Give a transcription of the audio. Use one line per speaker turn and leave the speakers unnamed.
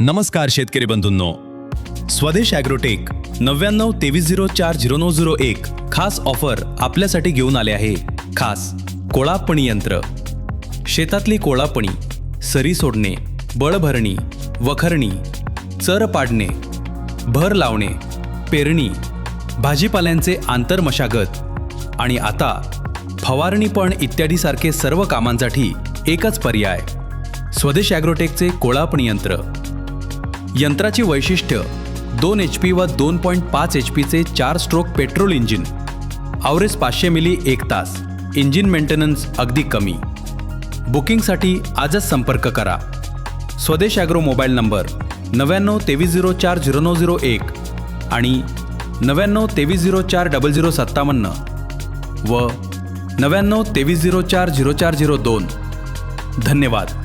नमस्कार शेतकरी बंधूंनो. स्वदेश ॲग्रोटेक नव्याण्णव तेवीस झिरो चार झिरो नऊ झिरो एक खास ऑफर आपल्यासाठी घेऊन आले आहे. खास कोळापणी यंत्र. शेतातली कोळापणी सरी सोडणे बळभरणी वखरणी चर पाडणे भर लावणे पेरणी भाजीपाल्यांचे आंतरमशागत आणि आता फवारणी पण इत्यादीसारखे सर्व कामांसाठी एकच पर्याय. स्वदेश ॲग्रोटेकचे कोळापणी यंत्र. यंत्राची वैशिष्ट्य दोन एच पी व दोन पॉईंट पाच एच पीचे चार स्ट्रोक पेट्रोल इंजिन आवरेज पाचशे मिली एक तास. इंजिन मेंटेनन्स अगदी कमी. बुकिंगसाठी आजच संपर्क करा. स्वदेश ॲग्रो मोबाईल नंबर नव्याण्णव तेवीस झिरो चार झिरो नऊ झिरो एक आणि नव्याण्णव तेवीस झिरो चार डबल झिरो सत्तावन्न व नव्याण्णव तेवीस झिरो चार झिरो चार झिरो दोन. धन्यवाद.